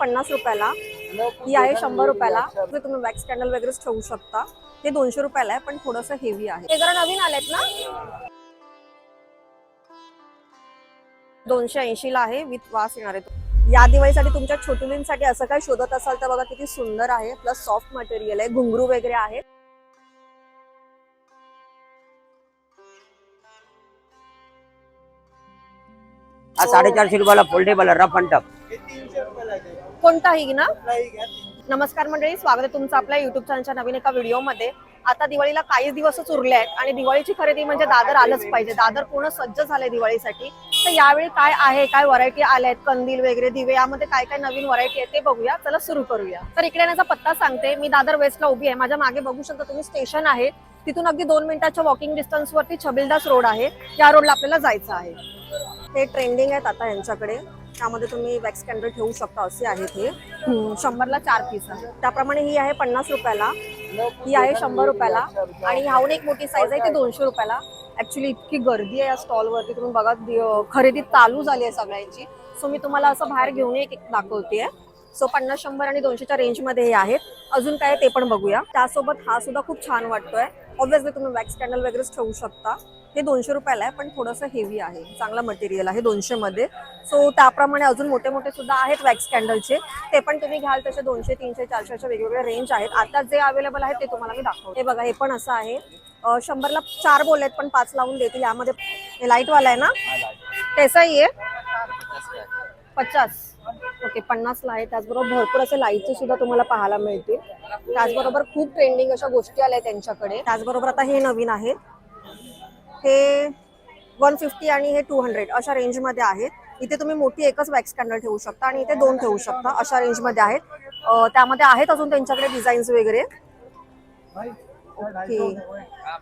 पन्नास रुपयाला. ही आहे शंभर रुपयाला. तुम्ही वॅक्स कॅन्डल वगैरे ठेवू शकता. हे दोनशे रुपयाला आहे पण थोडंसं हेवी आहे. हे जरा नवीन आलेत ना? दोनशे ऐंशी ला आहे विथ वास येणार आहे या दिवाळीसाठी तुमच्या छोटुलींसाठी असं काही शोधत असाल तर बघा किती सुंदर आहे. प्लस सॉफ्ट मटेरियल आहे घुंगरू वगैरे आहे साडेचारशे रुपयाला फोल्डेबल रफ अँड टफ कोणताही ना? नमस्कार मंडळी स्वागत आहे तुमचं आपल्या युट्यूब चॅनलच्या नवीन एका व्हिडिओमध्ये. आता दिवाळीला काही दिवसच उरले आहेत आणि दिवाळीची खरेदी म्हणजे दादर आलंच पाहिजे. दादर पूर्ण सज्ज झालंय दिवाळीसाठी. तर यावेळी काय आहे काय व्हरायटी आल्या आहेत कंदील वगैरे दिवे यामध्ये काय काय नवीन व्हरायटी आहे ते बघूया. चला सुरू करूया. तर इकडे येण्याचा पत्ता सांगते. मी दादर वेस्टला उभी आहे. माझ्या मागे बघू शकता तुम्ही स्टेशन आहे. तिथून अगदी दोन मिनिटाच्या वॉकिंग डिस्टन्स वरती छबिलदास रोड आहे. या रोडला आपल्याला जायचं आहे. हे ट्रेंडिंग आहेत आता यांच्याकडे. त्यामध्ये तुम्ही वॅक्स कॅन्डल ठेवू शकता असे आहेत हे. हम्म, शंभरला चार पीस आहे. त्याप्रमाणे ही आहे पन्नास रुपयाला. ही आहे शंभर रुपयाला. आणि ह्याहून एक मोठी साईज आहे ती दोनशे रुपयाला. ऍक्च्युली इतकी गर्दी आहे या स्टॉलवरती तुम्ही बघा खरेदी चालू झाली आहे सगळ्यांची. सो मी तुम्हाला असं बाहेर घेऊन एक एक दाखवते सो पन्नास शंभर आणि दोनशेच्या रेंजमध्ये हे आहेत. अजून काय ते पण बघूया. त्यासोबत हा सुद्धा खूप छान वाटतोय. ऑब्व्हियसली तुम्ही वॅक्स कॅन्डल वगैरेच ठेवू शकता. हे दोनशे रुपयाला आहे पण थोडंसं हेवी आहे. चांगलं मटेरियल आहे दोनशे मध्ये. सो त्याप्रमाणे अजून मोठे मोठे सुद्धा आहेत वॅक्स कॅन्डलचे ते पण तुम्ही घ्याल तसे दोनशे तीनशे चारशे अशा वेगवेगळे रेंज आहेत. आता जे अवेलेबल आहे ते तुम्हाला मी दाखवते. हे बघा हे पण असं आहे. शंभरला चार बोल आहेत पण पाच लावून देतील. यामध्ये हे लाईटवाला आहे ना? कैसाही आहे पचास. ओके पन्नासला आहे. त्याचबरोबर भरपूर असे लाईटचे सुद्धा तुम्हाला पाहायला मिळतील. त्याचबरोबर खूप ट्रेंडिंग अशा गोष्टी आल्या आहेत त्यांच्याकडे. त्याचबरोबर आता हे नवीन आहे हे वन फिफ्टी आणि हे टू हंड्रेड अशा रेंजमध्ये आहेत. इथे तुम्ही मोठी एकच वॅक्स कॅन्डल ठेवू शकता आणि इथे दोन ठेवू शकता अशा रेंजमध्ये आहेत. त्यामध्ये आहेत अजून त्यांच्याकडे डिझाईन्स वगैरे. ओके.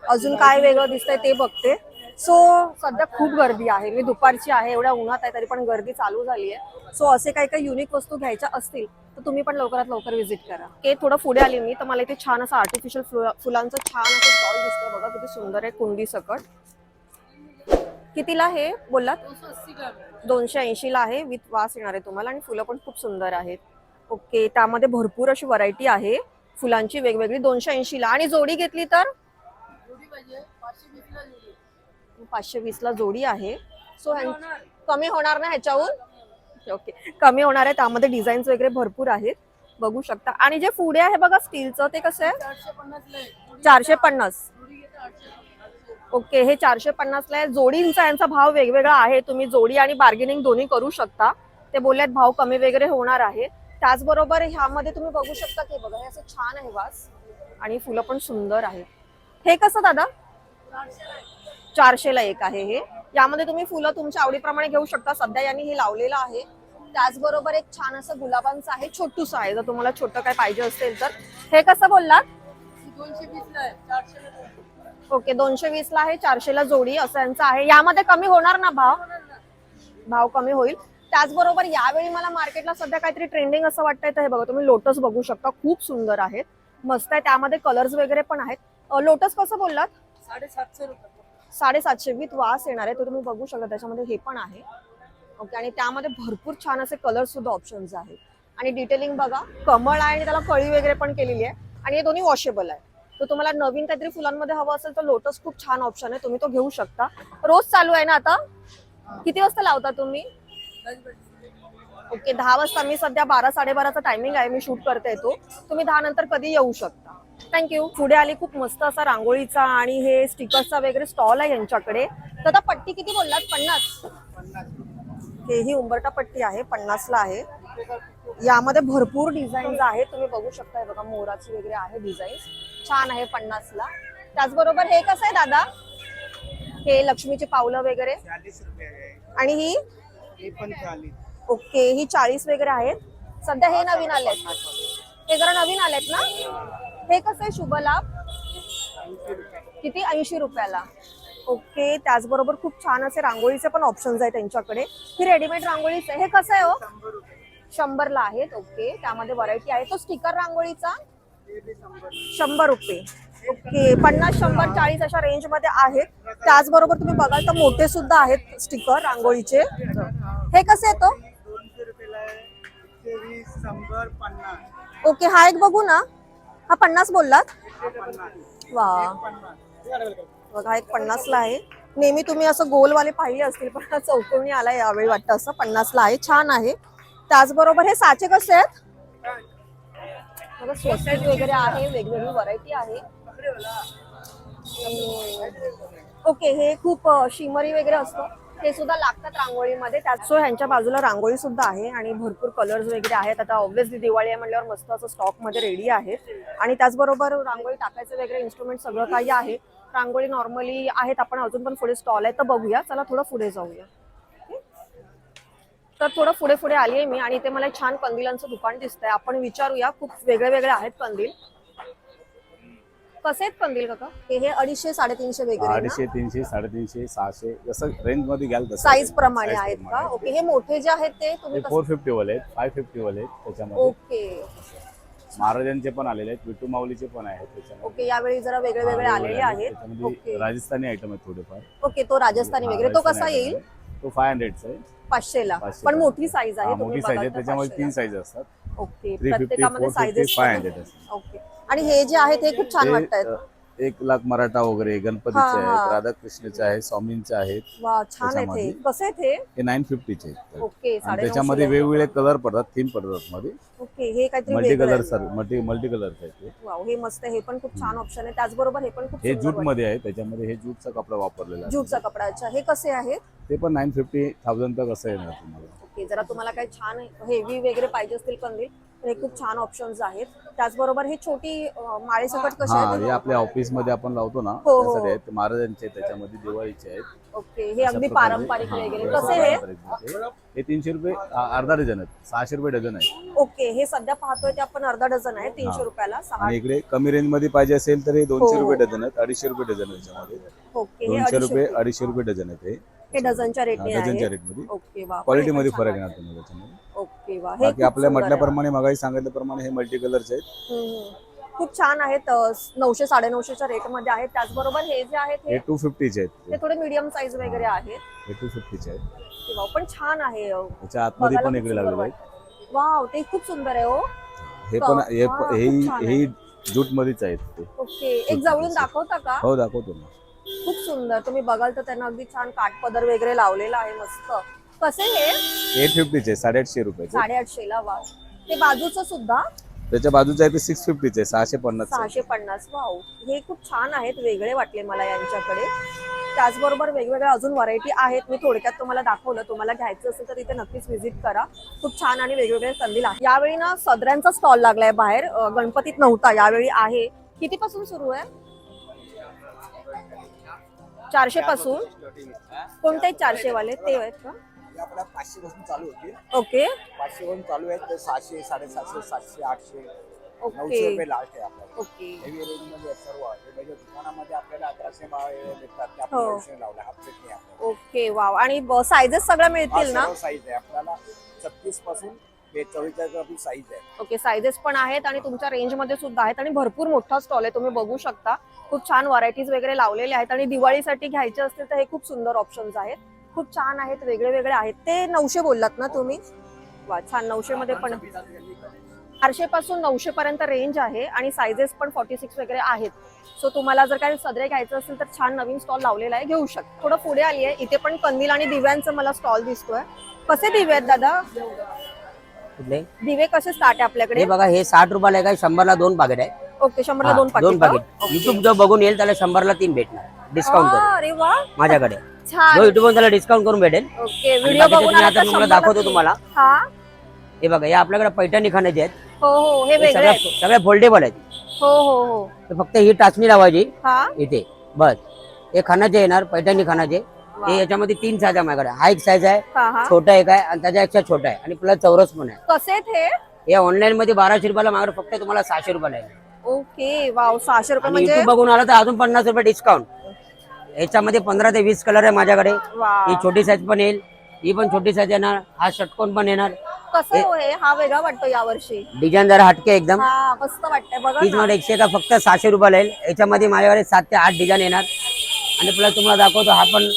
अजून काय वेगळं दिसतंय ते बघते. सो सध्या खूप गर्दी आहे. मी दुपारची आहे एवढ्या उन्हात आहे तरी पण गर्दी चालू झाली आहे सो असे काही काही युनिक वस्तू घ्यायच्या असतील तर तुम्ही पण लवकरात लवकर व्हिजिट करा. हे थोडं पुढे आली मी तर मला इथे छान असं आर्टिफिशियल फुलांचं छान असं स्टॉल दिसतोय बघा किती सुंदर आहे कुंडी सकट. कितीला हे बोललात? दोनशे ऐंशीला आहे विथ वास येणार आहे तुम्हाला आणि फुलं पण खूप सुंदर आहेत. ओके त्यामध्ये भरपूर अशी व्हरायटी आहे. फुलांची वेगवेगळी दोनशे ऐंशीला. आणि जोडी घेतली तर? पाचशे वीस ला जोडी आहे. सो कमी होणार ना ह्याच्याहून? ओके कमी होणार आहे त्यामध्ये डिझाईन्स वगैरे भरपूर आहेत. बघू शकता. आणि जे पुढे आहे बघा स्टीलचं ते कसं आहे? चारशे पन्नास. ओके हे चारशे पन्नासला आहे. जोडींचा यांचा भाव वेगवेगळा आहे. तुम्ही जोडी आणि बार्गेनिंग दोन्ही करू शकता. ते बोलल्यात भाव कमी वगैरे होणार आहे. त्याचबरोबर ह्यामध्ये तुम्ही बघू शकता की बघा हे असं छान आहे वास. आणि फुलं पण सुंदर आहेत. हे कसं दादा? चारशेला एक आहे हे. यामध्ये तुम्ही फुलं तुमच्या आवडीप्रमाणे घेऊ शकता. सध्या यांनी हे लावलेलं आहे. त्याचबरोबर एक छान असं गुलाबांचं आहे. छोटूस आहे. जर तुम्हाला छोटं काय पाहिजे असेल तर. हे कसं बोललात? ओके दोनशे वीस ला आहे. चारशे ला जोडी असं यांचं आहे. यामध्ये कमी होणार ना भाव? भाव कमी होईल. त्याचबरोबर यावेळी मला मार्केटला सध्या काहीतरी ट्रेंडिंग असं वाटतंय तर हे बघा तुम्ही लोटस बघू शकता. खूप सुंदर आहेत. मस्त आहे. त्यामध्ये कलर्स वगैरे पण आहेत. लोटस कसं बोललात? साडेसातशे रुपये. साडेसातशे विथ वास येणार आहे तो तुम्ही बघू शकता त्याच्यामध्ये हे पण आहे. ओके आणि त्यामध्ये भरपूर छान असे कलर सुद्धा ऑप्शन्स आहेत. आणि डिटेलिंग बघा कमळ आहे आणि त्याला कळी वगैरे पण केलेली आहे. आणि हे दोन्ही वॉशेबल आहे. तर तुम्हाला नवीन काहीतरी फुलांमध्ये हवं असेल तर लोटस खूप छान ऑप्शन आहे तुम्ही तो घेऊ शकता. रोज चालू आहे ना आता? किती वाजता लावता तुम्ही? ओके दहा वाजता. मी सध्या बारा साडेबाराचा टायमिंग आहे मी शूट करते तो. तुम्ही दहा नंतर कधी येऊ शकता. थँक्यू पुढे आली खूप मस्त असा रांगोळीचा आणि हे स्टिकर्सचा वगैरे स्टॉल आहे यांच्याकडे. तर आता पट्टी किती बोललात? पन्नास. हे ही उंबरटा पट्टी आहे पन्नासला आहे. यामध्ये भरपूर डिझाईन्स आहेत. तुम्ही बघू शकता हे बघा मोराची वगैरे आहे डिझाईन्स छान आहे पन्नासला. त्याचबरोबर हे कसं आहे दादा? हे लक्ष्मीची पावलं वगैरे. आणि ही? ओके ही चाळीस वगैरे आहेत. सध्या हे नवीन आलेत. हे जरा नवीन आलेत ना? हे कसं आहे शुभ लाभ? किती? ऐंशी रुपयाला. ओके त्याचबरोबर खूप छान असे रांगोळीचे पण ऑप्शन्स आहेत त्यांच्याकडे. ही रेडीमेड रांगोळीच आहे. हे कसं आहे हो? शंभरला आहेत. ओके त्यामध्ये व्हरायटी आहे. तो स्टिकर रांगोळीचा? शंभर रुपये. ओके पन्नास शंभर चाळीस अशा रेंजमध्ये आहेत. त्याचबरोबर तुम्ही बघाल तर मोठे सुद्धा आहेत स्टिकर रांगोळीचे. हे कसे येतो आहे. ओके हा एक बघू ना. हा पन्नास बोललात? वा. बघा एक पन्नासला आहे. नेहमी तुम्ही असं गोलवाले पाहिले असतील पण चौकोनी आला यावेळी वाटतं असं. पन्नासला आहे छान आहे. त्याचबरोबर हे साचे कसे आहेत? स्वस्तिक वगैरे आहे वेगवेगळी व्हरायटी आहे. ओके हे खूप शिमरी वगैरे असतं. ते सुद्धा लागतात रांगोळीमध्ये. त्यात सो ह्यांच्या बाजूला रांगोळी सुद्धा आहे आणि भरपूर कलर्स वगैरे आहेत. आता ऑब्व्हियसली दिवाळी आहे म्हटल्यावर मस्त असं स्टॉकमध्ये रेडी आहे. आणि त्याचबरोबर रांगोळी टाकायचं वगैरे इन्स्ट्रुमेंट सगळं काही आहे. रांगोळी नॉर्मली आहेत. आपण अजून पण पुढे स्टॉल आहे तर बघूया. चला थोडं पुढे जाऊया. तर थोडं पुढे पुढे आली आहे मी आणि इथे मला छान कंदिलांचं दुकान दिसतंय. आपण विचारूया खूप वेगळे वेगळे आहेत कंदील कसे आहेत कंदील काका? हे हे अडीचशे साडेतीनशे वगैरे? अडीचशे तीनशे साडेतीनशे सहाशे जसं रेंजमध्ये घ्याल तसं साईज प्रमाणे आहेत का. ओके हे मोठे जे आहेत ते तुम्ही फोर फिफ्टी वाले आहेत फाय फिफ्टी वाले आहेत त्याच्यामध्ये. ओके महाराजांचे पण आलेले आहेत विटू माऊलीचे पण आहेत त्याच्यामध्ये. ओके यावेळी जरा वेगळे वेगळे आलेले आहेत. त्याच्यामध्ये ओके राजस्थानी आयटम आहेत थोडेफार. ओके तो राजस्थानी वगैरे. तो राजस्थानी कसा item येईल आहे. तो फाय हंड्रेडचा आहे. पाचशेला. पाचशेला. पण मोठी साईज आहे हा, तुम्ही मोठी साईज आहे. तर त्याच्यामध्ये तीन 500 ला. साईज असतात. ओके 350, प्रत्येकामध्ये 450, साईजेस 500 असतात. ओके. आणि हे जे आहेत हे खूप छान वाटतायत अ, एक लाख मराठा वगैरे गणपतीचे हा, हा. आहेत राधाकृष्णचे आहेत स्वामींचे आहेत. वा छान आहेत हे. त्याच्यामध्ये. कसे आहेत हे? हे नाईन फिफ्टीचे आहेत. ओके आणि साडे त्याच्यामध्ये वेगवेगळे कलर पडतात तीन पडतात मध्ये. ओके हे काहीतरी मल्टी वेगळं कलर आहे. सर मल्टी मल्टी कलर आहेत ते. वाव हे मस्त आहे. हे पण खूप छान ऑप्शन आहे. त्याचबरोबर हे पण खूप हे जूट वाटतं. मध्ये आहे त्याच्यामध्ये हे जूटचा कपडा वापरलेला आहे. ज्यूटचा कपडा अच्छा. हे कसे आहेत? ते पण नाईन फिफ्टी थाउजंड तक असं येणार तुम्हाला. ओके जरा तुम्हाला काही छान हेवी वगैरे पाहिजे असतील कंदील तर हे खूप छान ऑप्शन्स आहेत त्याचबरोबर हे छोटी अं, माळेसकट कशी हा आहेत हे आपल्या ऑफिसमध्ये आपण लावतो ना हो, हो. त्यासाठी आहेत महाराजांचे आहेत, त्याच्यामध्ये दिवाळीचे आहेत ओके हे अशा अगदी प्रकारे- पारंपरिक हा, वगैरे कसे हे पारंपरिक. हे तीनशे रुपये अ, अर्धा डझन आहेत सहाशे रुपये डझन आहे ओके हे सध्या पाहतोय ते आपण अर्धा डझन आहे तीनशे हा. रुपयाला सहा आणि इकडे कमी रेंजमध्ये पाहिजे असेल तर हे दोनशे हो. रुपये डझन आहेत अडीचशे रुपये डझन आहे त्याच्यामध्ये ओके हे दोनशे अडीचशे रुपये. अडीचशे रुपये डझन आहेत हे हे डझनच्या रेटने आहे. ओके वा फरक येणार तुम्हाला त्याच्यामध्ये. आहे. ओके वा हे बाकी खूप आपल्या सुंदर आहे. म्हटल्याप्रमाणे मगाही सांगितल्याप्रमाणे हे मल्टी कलरचे आहेत. हम्म. खूप छान आहेत अं, नऊशे साडेनऊशेच्या रेटमध्ये आहेत. त्याचबरोबर हे जे आहेत हे हे टू फिफ्टीचे ते आहेत. थोडे मीडियम साईज वगैरे आहेत. हे टू फिफ्टीचे आहेत. ओके, पण छान आहे अं, त्याच्या आतमध्ये बघायला पण खूप इकडे सुंदर लागलेले आहेत वाटतं. वाव ते खूप सुंदर आहे हो. हे पण हे हा, खूप हे हे जूट मध्येच आहेत ते. ओके एक जवळून दाखवता का? हो दाखवतो ना. खूप सुंदर. तुम्ही बघाल तर त्यांना अगदी छान काठपदर वगैरे लावलेला आहे मस्त. कसे हे? एट फिफ्टीचे साडेआठशे रुपयाचे. साडेआठशे ला वाव. ते बाजूचं सुद्धा? त्याच्या बाजूचे आहे ते सिक्स फिफ्टीचे सहाशे पन्नास सहाशे पन्नास वाव. हे खूप छान आहेत वेगळे वाटले मला यांच्याकडे. त्याचबरोबर वेगवेगळ्या अजून व्हरायटी आहेत. मी थोडक्यात तुम्हाला दाखवलं. तुम्हाला घ्यायचं असेल तर इथे नक्कीच व्हिजिट करा. खूप छान आणि वेगवेगळे कंदील आहेत यावेळी ना सदऱ्यांचा स्टॉल लागलाय बाहेर. अं, गणपतीत नव्हता. यावेळी आहे. कितीपासून सुरू आहे? चारशे पासून? कोणते चारशे वाले? ते आहेत. का? आपल्या पाचशे पासून चालू होते ओके. पाचशे पासून चालू आहेत. सहाशे साडेसातशे सातशे आठशे नऊशे ओके रुपये लास्ट आहे आपल्याला ओके. हेवी रेंजमध्ये आहेत सर्व. म्हणजे दुकानामध्ये आपल्याला अकराशे भाव भेटतात. ते आपण हो. नऊशे लावले हाफ सेट नाही आपल्याला ओके वाव. आणि साईजेस सगळ्या मिळतील ना? साईज आहे. आपल्याला छत्तीसपासून ते चव्वेचाळीस आपली साईज आहे. ओके साईजेस पण आहेत आणि तुमच्या रेंजमध्ये सुद्धा आहेत आणि भरपूर मोठा स्टॉल आहे तुम्ही बघू शकता. खूप छान व्हरायटीज वगैरे लावलेले आहेत आणि दिवाळीसाठी घ्यायचे असतील तर हे खूप सुंदर ऑप्शन्स आहेत. खूप छान आहेत वेगळे वेगळे आहेत. ते नऊशे बोललात ना तुम्ही? वा छान नऊशे मध्ये पण. चारशे पासून नऊशे पर्यंत रेंज आहे आणि साईजेस पण फॉर्टी सिक्स वगैरे आहेत. सो तुम्हाला जर काही सदरे घ्यायचं असेल तर छान नवीन स्टॉल लावलेला आहे. घेऊ शकता. थोडं पुढे आली आहे इथे पण कंदील आणि दिव्यांचं मला स्टॉल दिसतोय. कसे दिवे आहेत दादा? कुठले? दिवे कसे स्टार्ट आहे आपल्याकडे? हे बघा हे साठ रुपयाला आहे काय शंभरला दोन पाकिट आहे. ओके शंभरला हा, दोन दोन पाकिट पाकिट युट्यूब जो बघून येईल त्याला शंभरला तीन भेटणार डिस्काउंट करून. अरे वा. माझ्याकडे. जो युट्यूब त्याला डिस्काउंट करून भेटेल. ओके व्हिडिओ बाकीचे बघून आता तुम्हाला शंभरला दाखवतो तीन. तुम्हाला. हा. हे बघा हे आपल्याकडे पैठणी खाण्याचे आहेत. हो हो हे हे वेगळे सगळ्या आहेत. सगळ्या फोल्डेबल आहेत. हो हो हो. तर फक्त ही टाचणी लावायची. हा. इथे. बस. हे खानाचे येणार पैठणी वा. हे याच्यामध्ये तीन साईज आहे माझ्याकडे. हा एक साईज आहे छोटा एक आहे आणि त्याच्यापेक्षा छोटा आहे. आणि प्लस चौरस पण आहे. कसे आहेत हे? ऑनलाईन मध्ये बाराशे रुपयाला माझ्याकडे फक्त तुम्हाला सहाशे रुपयाला आहे. ओके वाव सहाशे रुपये आणि म्हणजे? बघून आला तर अजून पन्नास रुपये डिस्काउंट याच्यामध्ये पंधरा ते वीस कलर आहे माझ्याकडे. वा ही छोटी साईज पण येईल. ही पण छोटी साईज येणार. हा षटकोन पण येणार. कसं हो हे हा? वेगळा वाटतो यावर्षी. डिझाईन जरा हटके एकदम. हा मस्त वाटतंय. बघा तीच ना. मध्ये एकशे का फक्त सहाशे रुपयाला येईल. याच्यामध्ये माझ्याकडे सात ते आठ डिझाईन येणार. आणि प्लस तुम्हाला दाखवतो हा पण.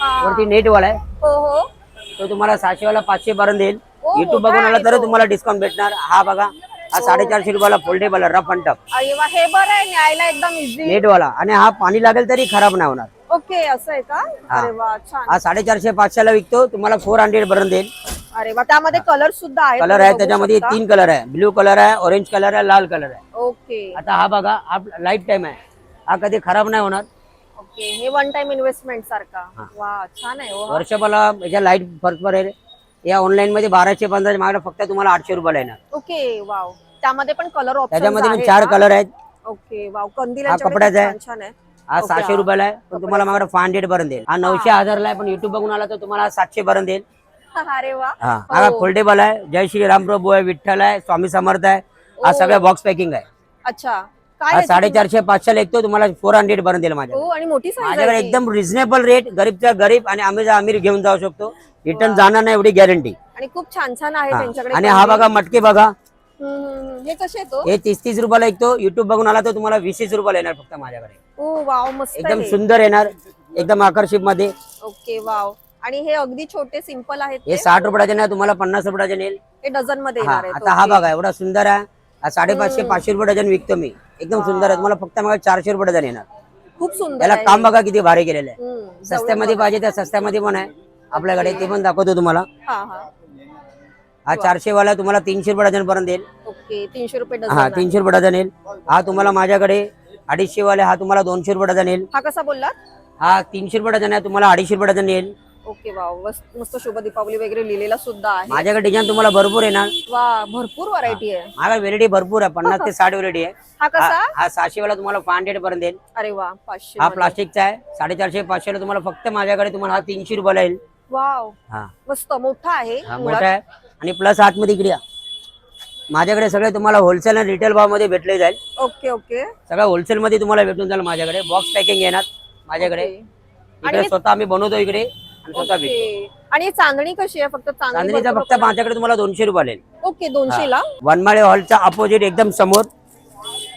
वरती नेट वाला आहे. हो हो. तो तुम्हाला सहाशे वाला पाचशे पर्यंत येईल ओ, युट्यूब मोठा बघून आला आहे तर तो. तुम्हाला डिस्काउंट भेटणार. हा बघा हा साडेचारशे रुपयाला फोल्डेबल रफ अँड टफ अरे वा हे बरं आहे न्यायला एकदम इझी नेट वाला. आणि हा पाणी लागेल तरी खराब नाही होणार. ओके असं आहे का? हा. अरे वा छान. हा साडेचारशे पाचशेला विकतो तुम्हाला फोर हंड्रेड पर्यंत देईल. अरे वा त्यामध्ये कलर सुद्धा आहेत कलर आहे त्याच्यामध्ये. तीन कलर आहे. ब्ल्यू कलर आहे ऑरेंज कलर आहे लाल कलर आहे. ओके. आता हा बघा हा लाईफ टाइम आहे. हा कधी खराब नाही होणार. ओके हे वन टाइम इन्व्हेस्टमेंट सारखा. वा छान आहे हो हा. याच्या लाइट फरक पडेल या ऑनलाईन मध्ये बाराशे पंधराशे मागला फक्त तुम्हाला आठशे रुपयाला येणार ओके वाव त्यामध्ये पण कलर ऑप्शन त्याच्यामध्ये पण चार कलर आहेत. ओके वाव कंदील हा यांच्याकडे कपड्याचा आहे. छान छान आहे. हा ओके, सहाशे हा. रुपयाला आहे. पण तुम्हाला मागला फाय हंड्रेड पर्यंत देईल. हा नऊशे हजारला आहे पण युट्यूब बघून आला तर तुम्हाला सातशे पर्यंत देईल. अरे वा. हा. हा. हो. फोल्डेबल आहे. जय श्रीराम प्रभू आहे विठ्ठल आहे स्वामी समर्थ आहे. हा ओ. सगळं बॉक्स पॅकिंग आहे. अच्छा. हा साडेचारशे पाचशे लेखतो तुम्हाला फोर हंड्रेड पर्यंत देईल माझ्या हो आणि मोठी साईज माझ्याकडे एकदम रिझनेबल रेट गरीबचा गरीब आणि आम्हीचा अमीर घेऊन जाऊ शकतो. रिटर्न जाणार नाही एवढी गॅरंटी आणि खूप छान छान आहे त्यांच्याकडे आणि हा बघा मटके बघा. हम्म, हम्म, हम्म. हे कसे तो हे? तीस तीस रुपयाला ऐकतो युट्यूब बघून आला तर तुम्हाला वीस वीस रुपयाला येणार फक्त माझ्याकडे. ओ वाव मस्त एकदम आहे. सुंदर येणार. एकदम आकर्षित मध्ये ओके वाव. आणि हे अगदी छोटे सिंपल आहेत हे ते. साठ रुपयाचे नाही तुम्हाला पन्नास रुपयाचे नेल. हे डझनमध्ये हा येणार आहेत. आता हा. बघा एवढा सुंदर आहे. हा साडेपाचशे पाचशे रुपये डझन विकतो मी. एकदम सुंदर आहे तुम्हाला फक्त मला चारशे रुपये डझन येणार. खूप सुंदर याला आहे. काम बघा किती भारी केलेलं आहे. हम्म, सस्त्यामध्ये पाहिजे त्या सस्त्यामध्ये पण आहे. आपल्याकडे ते पण दाखवतो तुम्हाला. हा हा. हा चारशे वाला तुम्हाला तीनशे रुपये डझन पर्यंत येईल. ओके तीनशे रुपये हा आहे. तीनशे रुपये डझन येईल. हा तुम्हाला माझ्याकडे अडीचशे वाले हा तुम्हाला दोनशे रुपये डझन येईल. हा कसा बोललात? हा तीनशे रुपये डझन आहे. तुम्हाला अडीचशे रुपये डझन येईल. Okay wow. मस्त मस्त शुभ दीपावली वगैरे लिहिलेला सुद्धा आहे. माझ्याकडे डिझाईन तुम्हाला भरपूर येणार वा भरपूर व्हरायटी आहे. माझ्याकडे व्हेरायटी भरपूर आहे पन्नास ते साठ व्हेरायटी आहे. हा कसा? हा- हा सहाशे वाला तुम्हाला फाय हंड्रेड पर्यंत येईल. अरे वा पाचशे हा. प्लास्टिकचा आहे साडेचारशे पाचशे तुम्हाला फक्त माझ्याकडे तुम्हाला हा तीनशे रुपयाला येईल. वाव. हा. मस्त मोठा आहे हा मुळात. मोठा आहे. आणि प्लस आतमध्ये इकडे या. माझ्याकडे सगळे तुम्हाला होलसेल आणि रिटेल भावामध्ये भेटले जाईल. Okay okay. सगळं होलसेल मध्ये तुम्हाला भेटून जाईल माझ्याकडे. बॉक्स पॅकिंग येणार माझ्याकडे. ओके. इकडे स्वतः आम्ही बनवतो इकडे. आणि स्वतः विकतो. ओके. आणि ही चांदणी कशी आहे? फक्त चांदणी चांदणीचा फक्त माझ्याकडे तुम्हाला दोनशे रुपये ओके दोनशे ला वनमाळे हॉलच्या अपोजिट एकदम समोर.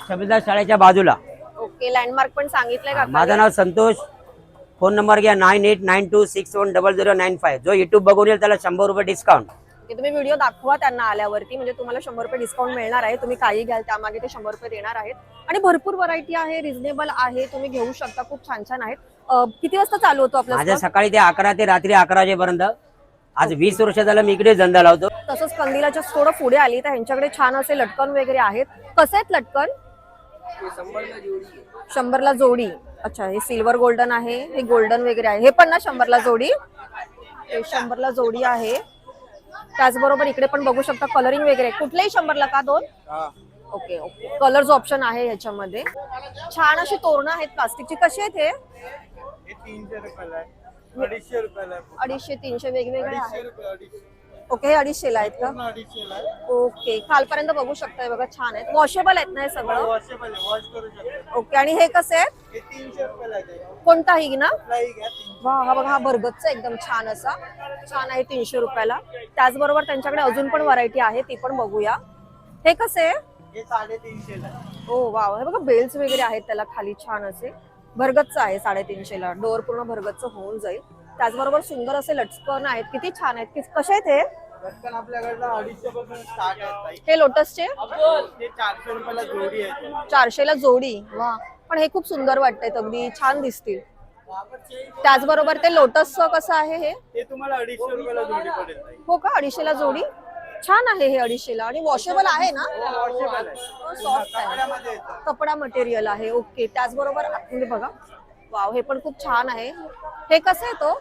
शबीदार शाळेच्या बाजूला. ओके लँडमार्क पण सांगितलंय का माझं नाव संतोष. फोन नंबर घ्या nine eight nine two six one double zero nine five जो युट्यूब बघून येईल त्याला शंभर रुपये डिस्काउंट की तुम्ही व्हिडिओ दाखवा त्यांना आल्यावरती. म्हणजे तुम्हाला शंभर रुपये डिस्काउंट मिळणार आहे. तुम्ही काही घ्याल त्यामागे ते शंभर रुपये देणार आहेत. आणि भरपूर व्हरायटी आहे रिझनेबल आहे. तुम्ही घेऊ शकता. खूप छान छान आहेत. अं, किती वाजता चालू होतो आपला माझ्या store? सकाळी ते अकरा ते रात्री अकरा वाजेपर्यंत. आज वीस वर्ष झालं मी इकडे धंदा लावतो. तसंच कंदिलाच्या थोडं पुढे आली तर ह्यांच्याकडे छान असे लटकन वगैरे आहेत. कसे आहेत लटकन? शंभरला जोडी. अच्छा हे सिल्वर गोल्डन आहे हे गोल्डन वगैरे आहे. हे पण ना शंभरला जोडी? हे शंभरला जोडी आहे. त्याचबरोबर इकडे पण बघू शकता कलरिंग वगैरे. कुठलेही शंभरला का दोन? ओके ओके कलर्स ऑप्शन आहे ह्याच्यामध्ये. छान अशी तोरणं आहेत प्लास्टिकची कशी आहेत हे? तीनशे रुपयाला अडीचशे तीनशे वेगवेगळे आहेत. ओके हे अडीचशेला आहेत का? पूर्ण अडीचशेला आहे ओके खालपर्यंत बघू शकताय बघा छान आहेत. वॉशेबल आहेत ना हे सगळं? वॉशेबल आहे वॉश करू शकतो. ओके आणि हे कसे आहेत हे तीनशे रुपयाला आहे कोणताही ना? कुठलाही घ्या तीनशे. वा हा बघा हा भरगतचा एकदम छान असा. छान आहे तीनशे रुपयाला. त्याचबरोबर त्यांच्याकडे अजून पण व्हरायटी आहे ती पण बघूया. हे कसे आहे? हे साडेतीनशेला आहे. ओ वाव हे बघा बेल्स वगैरे आहेत त्याला खाली छान असे. भरगतचं आहे साडेतीनशेला. डोअर पूर्ण भरगतचं होऊन जाईल. त्याचबरोबर सुंदर असे लटकन आहेत. किती छान आहेत. कसे आहेत हे? पटकन आपल्याकडनं अडीचशे पासून स्टार्ट आहे ताई. हे लोटसचे? हे चारशे रुपयाला जोडी आहे. चारशेला जोडी? वा. पण हे खूप सुंदर वाटतायत अगदी. छान दिसतील. त्याचबरोबर ते लोटसचं कसं आहे हे? हे तुम्हाला अडीचशे रुपयाला जोडी पडेल ताई. हो का? अडीचशेला जोडी? छान आहे हे अडीचशेला. आणि वॉशेबल आहे ना? आहे. सॉफ्ट आहे. कपड्यामध्ये येतं. कपडा मटेरियल आहे. ओके त्याचबरोबर आतमध्ये बघा. वाव हे पण खूप छान आहे. हे कसं आहे तो?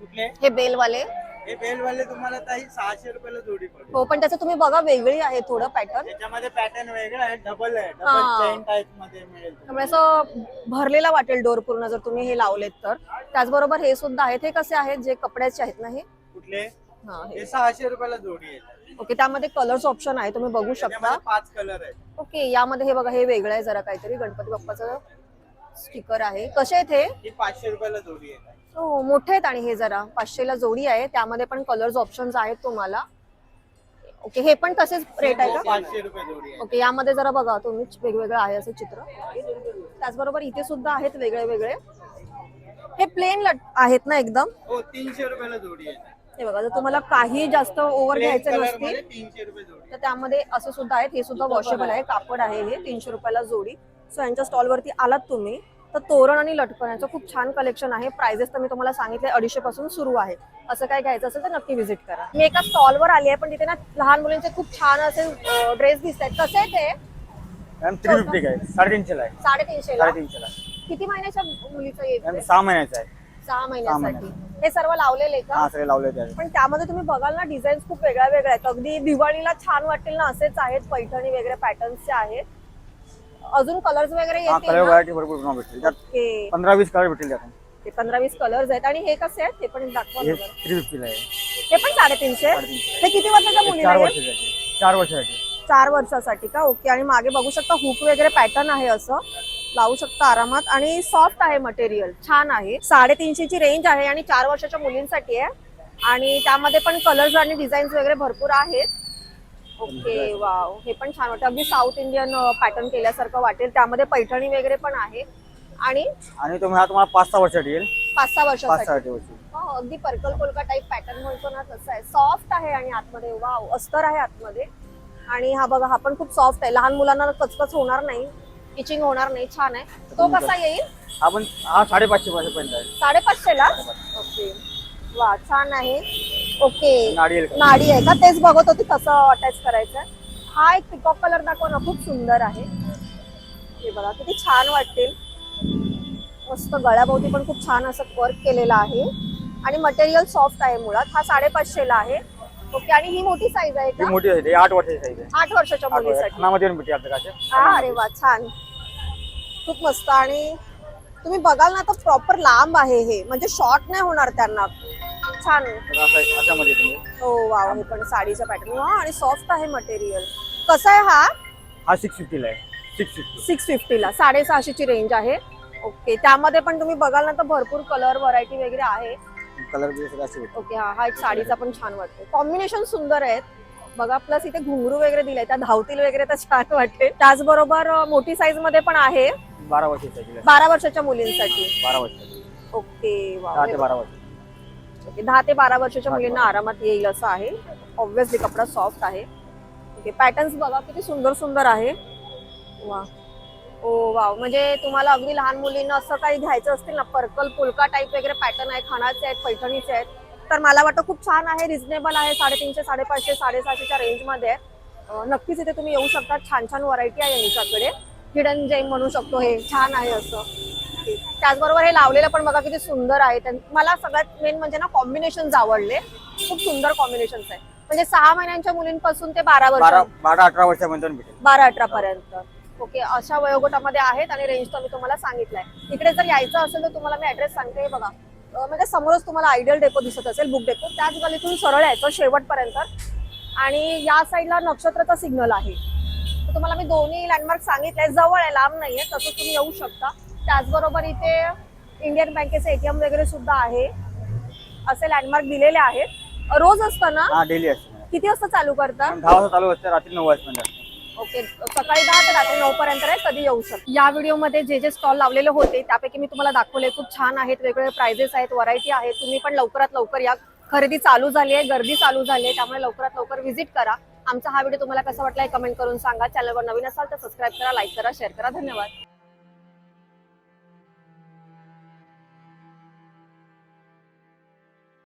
कुठले? हे बेलवाले. हे बेलवाले तुम्हाला ताई सहाशे रुपयाला जोडी पडेल. हो पण त्याचं तुम्ही बघा वेगळी आहे थोडं पॅटर्न त्याच्यामध्ये पॅटर्न वेगळा आहे डबल आहे. हा. चेन टाईपमध्ये मिळेल. त्यामुळे असं भरलेला वाटेल डोर पूर्ण जर तुम्ही हे लावलेत तर. त्याचबरोबर हे सुद्धा आहेत. हे कसे आहेत? जे कपड्याचे आहेत ना हे? कुठले? हा हे. हे सहाशे रुपयाला जोडी आहे. ओके त्यामध्ये कलर्स ऑप्शन आहे. तुम्ही बघू शकता. त्याच्यामध्ये पाच कलर आहे ओके यामध्ये हे बघा हे वेगळं आहे जरा काहीतरी. गणपती बाप्पाचं स्टिकर आहे. कसे आहेत हे? ही पाचशे रुपयाला जोडी आहे. हो मोठे आहेत आणि हे जरा पाचशेला जोडी आहे. त्यामध्ये पण कलर्स ऑप्शन्स आहेत तुम्हाला. ओके हे पण तसेच रेट आहे का? पाचशे रुपये जोडी आहे. ओके यामध्ये जरा बघा तुम्ही वेगवेगळं आहे असं चित्र. त्याचबरोबर इथे सुद्धा आहेत वेगळे वेगळे हे प्लेन आहेत ना एकदम? हो तीनशे रुपयाला जोडी आहे. हे बघा जर तुम्हाला काही जास्त ओव्हर घ्यायचे नसतील मध्ये तीनशे रुपये जोडी तर त्यामध्ये असे सुद्धा आहेत. हे सुद्धा वॉशेबल आहे. कापड आहे हे तीनशे रुपयाला जोडी. सो यांच्या स्टॉलवरती आलात तुम्ही. तर तोरण आणि लटकन यांचं खूप छान कलेक्शन आहे. प्राइजेस तर मी तुम्हाला सांगितले अडीचशे पासून सुरू आहे. असं काय घ्यायचं असेल तर नक्की व्हिजिट करा. मी एका स्टॉलवर आली आहे पण तिथे ना लहान मुलींचे खूप छान असे ड्रेस दिसत आहेत कसे ते? मॅम थ्री फिफ्टी काय साडेतीनशे आहे. किती महिन्याच्या मुलीचं येत सहा महिन्याचा आहे. सहा महिन्यासाठी. हे सर्व लावलेले का? हा सगळे लावले पण त्यामध्ये तुम्ही बघाल ना डिझाईन खूप वेगळ्या वेगळ्या आहेत. अगदी दिवाळीला छान वाटेल ना असेच आहेत. पैठणी वगैरे पॅटर्न्सचे आहेत. अजून कलर्स वगैरे हा येतील कलर ना? व्हरायटी भरपूर त्यात ओके. पंधरा वीस कलर त्यातून. ते पंधरा वीस कलर्स आहेत. आणि हे कसे आहेत? ते पण दाखवा हे बघा. थ्री फिफ्टीला आहे. हे पण साडेतीनशे साडेतीनशे. हे किती वर्षाच्या हे मुलीला चार आहे? वर्षासाठी. चार वर्षासाठी. चार वर्षासाठी का? ओके. आणि मागे बघू शकता हुक वगैरे पॅटर्न आहे असं. लावू शकता आरामात. आणि सॉफ्ट आहे मटेरियल छान आहे. साडेतीनशे ची रेंज आहे आणि चार वर्षाच्या मुलींसाठी आहे. आणि त्यामध्ये पण कलर्स आणि डिझाईन्स वगैरे भरपूर आहेत. Okay wow. हे पण छान वाटतं. अगदी साऊथ इंडियन पॅटर्न केल्यासारखं वाटेल. त्यामध्ये पैठणी वगैरे पण आहे. आणि? आणि तुम्ही हा तुम्हाला पाच सहा वर्षासाठी येईल. पाच सहा पाच वर्षासाठी वर्षी हो अगदी पर्पल कोलका टाईप पॅटर्न म्हणतो ना तसं आहे. सॉफ्ट आहे आणि आतमध्ये. वाव अस्तर आहे आतमध्ये. आणि हा बघा हा पण खूप सॉफ्ट आहे. लहान मुलांना कचकच होणार नाही. इचिंग होणार नाही. छान आहे. तो कसा येईल? हा पण हा साडेपाचशे पर्यंत आहे. साडेपाचशे. ला ओके. वा छान आहे. ओके. नाडी येईल का? नाडी आहे का? तेच बघत होती कसं अटॅच करायचं हा एक पिकॉक कलर दाखव ना खूप सुंदर आहे. हे बघा किती छान वाटतील. मस्त गळ्याभोवती पण खूप छान असं वर्क केलेलं आहे. आणि मटेरियल सॉफ्ट आहे मुळात. हा साडेपाचशे ला आहे. ओके आणि ही मोठी साईज आहे ही का मोठी आहे आठ वर्षाची साईज आहे. आठ वर्षाच्या आठ. मुलीसाठी. खानामध्ये पण भेटते आपल्या काचे हा अरे वा छान. खूप मस्त. आणि तुम्ही बघाल ना तर प्रॉपर लांब आहे हे. म्हणजे शॉर्ट नाही होणार त्यांना. छान असं आहे, अशामध्ये तुम्ही. हो वाव हे पण साडीचं पॅटर्न वा आणि सॉफ्ट आहे मटेरियल कसा आहे हा? हा सिक्स फिफ्टीला आहे. सिक्स फिफ्टी सिक्स फिफ्टीला साडेसहाशेची रेंज आहे. ओके त्यामध्ये पण तुम्ही बघाल ना तर भरपूर कलर व्हरायटी वगैरे आहे. कलर सगळं असे. ओके हा हा एक साडीचा पण छान वाटतो. कॉम्बिनेशन सुंदर आहेत. बघा प्लस इथे घुंगरू वगैरे दिले त्या धावतील वगैरे तर छान वाटते त्याचबरोबर अं, मोठी साईजमध्ये पण आहे. बारा वर्षाची. बारा वर्षाच्या मुलींसाठी. बारा वर्षाची. ओके दहा वाव ते बारा वर्ष. ओके, दहा ते बारा वर्षाच्या मुलींना आरामात येईल असं आहे. ऑब्व्हियसली कपडा सॉफ्ट आहे. ओके पॅटर्न्स बघा किती सुंदर सुंदर आहे. वा ओ वाव. म्हणजे तुम्हाला अगदी लहान मुलींना असं काही घ्यायचं असतील ना पर्कल पुलका टाईप वगैरे पॅटर्न आहे खणाचे आहेत पैठणीचे आहेत तर मला वाटतं खूप छान आहे रिझनेबल आहे साडेतीनशे साडेपाचशे साडेसहाशेच्या रेंजमध्ये आहे नक्कीच इथे तुम्ही येऊ शकता. छान छान व्हरायटी आहे यांच्याकडे. हिडन जेम म्हणू शकतो हे. छान आहे असं. त्याचबरोबर हे लावलेलं पण बघा किती सुंदर आहे. मला सगळ्यात मेन म्हणजे ना कॉम्बिनेशन आवडले. खूप सुंदर कॉम्बिनेशन आहे. म्हणजे सहा महिन्यांच्या मुलींपासून ते बारा वर्ष. बारा अठरा वर्षापर्यंत बारा अठरा पर्यंत. ओके अशा वयोगटामध्ये आहेत आणि रेंज तर मी तुम्हाला सांगितलंय. इकडे जर यायचं असेल तर तुम्हाला मी ऍड्रेस सांगते. हे बघा. म्हणजे समोरच तुम्हाला आयडियल डेपो दिसत असेल बुक डेपो त्याच गलीतून सरळ यायचं शेवटपर्यंत. आणि या साईडला नक्षत्राचा सिग्नल आहे. तर तुम्हाला मी दोन्ही लँडमार्क सांगितलंय जवळ आहे लांब नाहीये तसं तुम्ही येऊ शकता. त्याचबरोबर इथे इंडियन बँकेचे एटीएम वगैरे सुद्धा आहे. असे लँडमार्क दिलेले आहेत. रोज असतं ना हा डेली असते. मॅडम. किती वाजता चालू करता? मॅडम, दहा वाजता चालू असते रात्री नऊ असते. ओके सकाळी दहा ते रात्री नऊ पर्यंत आहे कधी येऊ शकतो या व्हिडिओमध्ये जे जे स्टॉल लावलेले होते त्यापैकी मी तुम्हाला दाखवले खूप छान आहेत वेगवेगळे प्राइजेस आहेत व्हरायटी आहेत. तुम्ही पण लवकरात लवकर या. खरेदी चालू झाली आहे गर्दी चालू झाली आहे त्यामुळे लवकरात लवकर व्हिजिट करा. आमचा हा व्हिडिओ तुम्हाला कसा वाटला कमेंट करून सांगा. चॅनलवर नवीन असाल तर सबस्क्राईब करा लाईक करा शेअर करा. धन्यवाद.